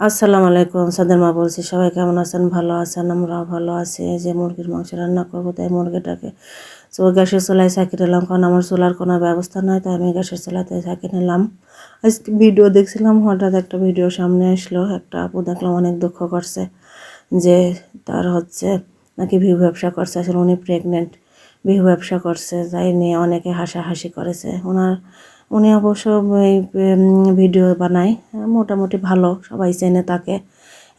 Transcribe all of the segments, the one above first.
আসসালামু আলাইকুম, সাদের মা বলছি, সবাই কেমন আছেন? ভালো আছেন? আমরাও ভালো আছি। যে মুরগির মাংস রান্না করব, তাই মুরগিটাকে তো গ্যাসের চুলায় সাকি নিলাম কারণ আমার চুলার কোনো ব্যবস্থা নয় তাই আমি গ্যাসের চুলাতে সাকি নিলাম। আজকে ভিডিও দেখছিলাম, হঠাৎ একটা ভিডিও সামনে আসলো। একটা আপু দেখলাম অনেক দুঃখ করছে যে তার হচ্ছে নাকি ভিউ ব্যবসা করছে। আসলে উনি প্রেগনেন্ট ভিউ ব্যবসা করছে। যাই নিয়ে অনেকে হাসাহাসি করেছে। ওনার উনি অবশ্য এই ভিডিও বানায়, মোটামুটি ভালো, সবাই চেনে তাকে।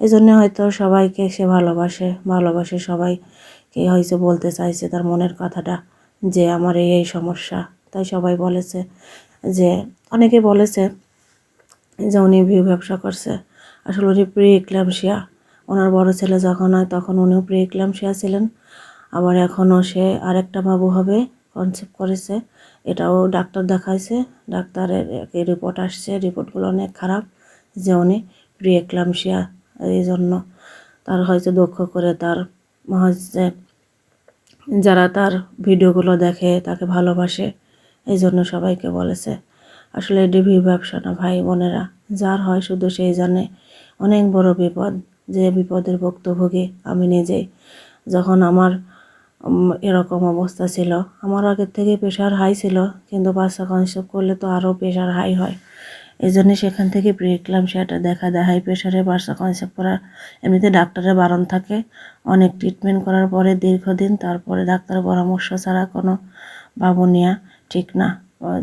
এই জন্য হয়তো সবাইকে সে ভালোবাসে ভালোবাসে সবাইকে হয়তো বলতে চাইছে তার মনের কথাটা, যে আমার এই এই সমস্যা। তাই সবাই বলেছে যে, অনেকে বলেছে যে উনি ভিউ ব্যবসা করছে। আসলে উনি প্রি ইক্লামশিয়া ওনার বড় ছেলে যখন হয় তখন উনিও প্রি ইক্লামশিয়া ছিলেন। আবার এখনও সে আরেকটা বাবু হবে। কনসেপ্ট করেছে। এটাও ডাক্তার দেখাইছে। ডাক্তারের রিপোর্ট আসছে। রিপোর্টগুলো অনেক খারাপ যে উনি প্রিয়েক্লামশিয়া এই জন্য তার হয়তো দক্ষ করে তার হচ্ছে যারা তার ভিডিওগুলো দেখে তাকে ভালোবাসে এই জন্য সবাইকে বলেছে। আসলে ডিভি ব্যবসা না ভাই বোনেরা। যার হয় শুধু সেই জানে। অনেক বড় বিপদ। যে বিপদের ভুক্তভোগী আমি নিজেই। যখন আমার এরকম অবস্থা ছিল। আমার আগের থেকে প্রেশার হাই ছিল, কিন্তু বাচ্চা কনসেপ্ট করলে তো আরও প্রেশার হাই হয়। এই জন্যে সেখান থেকে সেটা দেখা দেয় হাই প্রেশারে বাচ্চা কনসেপ্ট করা, এমনিতে ডাক্তারের বারণ থাকে। অনেক ট্রিটমেন্ট করার পরে দীর্ঘদিন, তারপরে ডাক্তারের পরামর্শ ছাড়া কোনো বাবু নেওয়া ঠিক না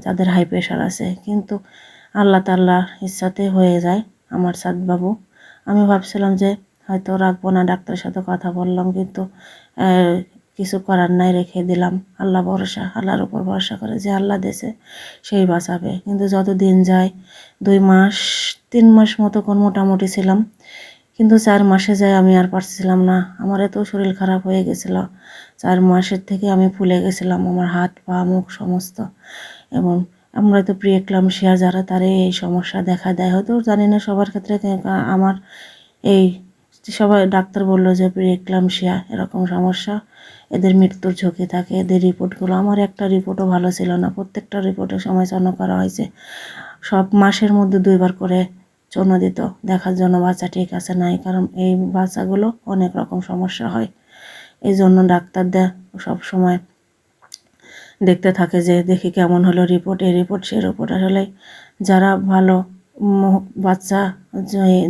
যাদের হাই প্রেশার আছে। কিন্তু আল্লাহ তাল্লাহ ইচ্ছাতে হয়ে যায় আমার সাদ বাবু। আমি ভাবছিলাম যে হয়তো রাখব না ডাক্তারের সাথে কথা বললাম, কিন্তু কিছু করার নাই রেখে দিলাম। আল্লাহ ভরসা, আল্লাহর উপর ভরসা করে যে আল্লাহ দেশে সেই বাঁচাবে। কিন্তু যত দিন যায়, দুই মাস, তিন মাস মতো কোন মোটামুটি ছিলাম। কিন্তু চার মাসে যায় আমি আর পারছিলাম না। আমার এত শরীর খারাপ হয়ে গেছিল। চার মাসের থেকে আমি ফুলে গেছিলাম। আমার হাত, পা, মুখ সমস্ত। এবং আমরা তো প্রিয় শেয়ার যারা তারে এই সমস্যা দেখা দেয়। হয়তো জানি না সবার ক্ষেত্রে আমার এই সবাই ডাক্তার বলল যে শেয়ার এরকম সমস্যা। এদের মৃত্যুর ঝুঁকি থাকে। এদের রিপোর্টগুলো, আমার একটা রিপোর্টও ভালো ছিল না। প্রত্যেকটা রিপোর্টে সমালোচনা করা হয়েছে। সব মাসের মধ্যে দুইবার করে চন্ন দিত। দেখার জন্য বাচ্চা ঠিক আছে নাই, কারণ এই বাচ্চাগুলো অনেক রকম সমস্যা হয়। এই জন্য ডাক্তারদের সব সময় দেখতে থাকে যে, দেখি কেমন হলো রিপোর্ট। এই রিপোর্ট সে রিপোর্ট। আসলে যারা ভালো বাচ্চা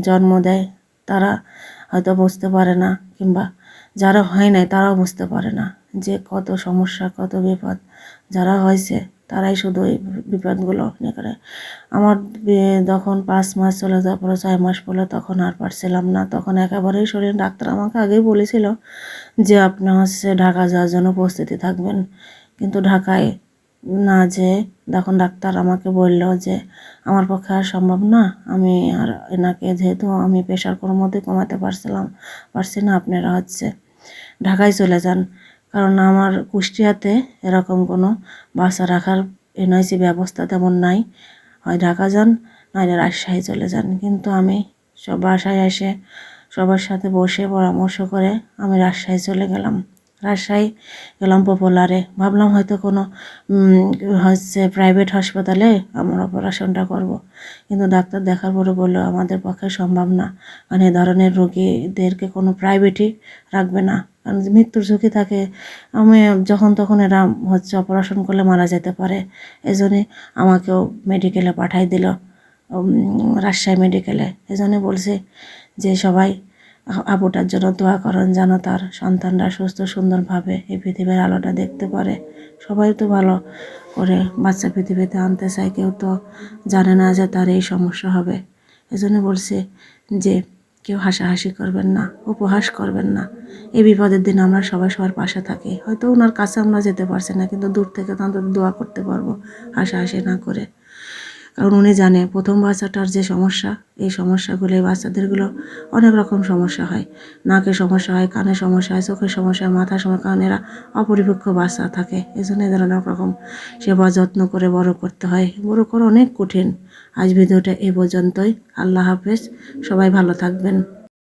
জন্ম দেয়, তারা হয়তো বুঝতে পারে না, কিংবা যারা হয় নাই তারাও বুঝতে পারে না যে কত সমস্যা, কত বিপদ যারা হয়েছে, তারাই শুধু এই বিপদগুলো নিয়ে করে। আমার যখন পাঁচ মাস চলে যাওয়ার পরে, ছয় মাস পরে তখন আর পারছিলাম না। তখন একেবারেই শরীর ডাক্তার আমাকে আগেই বলেছিল যে, আপনি হচ্ছে ঢাকা যাওয়ার জন্য প্রস্তুতি থাকবেন। কিন্তু ঢাকায় না যে তখন ডাক্তার আমাকে বলল যে, আমার পক্ষে আর সম্ভব না। আমি আর এনাকে যেহেতু আমি প্রেশার কোনো মধ্যে কমাতে পারছিলাম, পারছি না, আপনারা হচ্ছে ঢাকায় চলে যান। কারণ আমার কুষ্টিয়াতে এরকম কোনো বাসা রাখার এনআইসি ব্যবস্থা তেমন নাই। হয় ঢাকা যান নয় রাজশাহী চলে যান। কিন্তু আমি সব বাসায় এসে সবার সাথে বসে পরামর্শ করে আমি রাজশাহী চলে গেলাম। রাজশাহী গেলাম পপুলারে। ভাবলাম হয়তো কোনো হচ্ছে প্রাইভেট হাসপাতালে আমার অপারেশনটা করব। কিন্তু ডাক্তার দেখার পরে বলল, আমাদের পক্ষে সম্ভব না। মানে এ ধরনের রোগীদেরকে কোনো প্রাইভেটই রাখবে না। কারণ মৃত্যুর ঝুঁকি থাকে। আমি যখন তখন এরা হচ্ছে অপারেশন করলে মারা যেতে পারে। এই জন্যে আমাকেও মেডিকেলে পাঠাই দিল রাজশাহী মেডিকেলে এই জন্যে বলছে যে সবাই আবুটার জন্য দোয়া করেন যেন তার সন্তানরা সুস্থ সুন্দরভাবে এই পৃথিবীর আলোটা দেখতে পারে। সবাই তো ভালো করে বাচ্চা পৃথিবীতে আনতে চায়, কেউ তো জানে না যে তার এই সমস্যা হবে। এজন্য বলছে যে কেউ হাসাহাসি করবেন না, উপহাস করবেন না। এই বিপদের দিন আমরা সবাই সবার পাশে থাকি। হয়তো ওনার কাছে আমরা যেতে পারছি না, কিন্তু দূর থেকে তো অন্তত দোয়া করতে পারব হাসাহাসি না করে। কারণ উনি জানে প্রথম বাচ্চাটার যে সমস্যা, এই সমস্যাগুলো, এই বাচ্চাদেরগুলো অনেক রকম সমস্যা হয়। নাকে সমস্যা হয়, কানে সমস্যা হয় চোখের সমস্যা হয় মাথার সমস্যা কারণ এরা অপরিপক্ষ বাচ্চা থাকে। এই জন্য এদের অনেক রকম সেবা যত্ন করে বড় করতে হয়। বড় করা অনেক কঠিন। আজ ভিডিওটা এ পর্যন্তই। আল্লাহ হাফেজ। সবাই ভালো থাকবেন।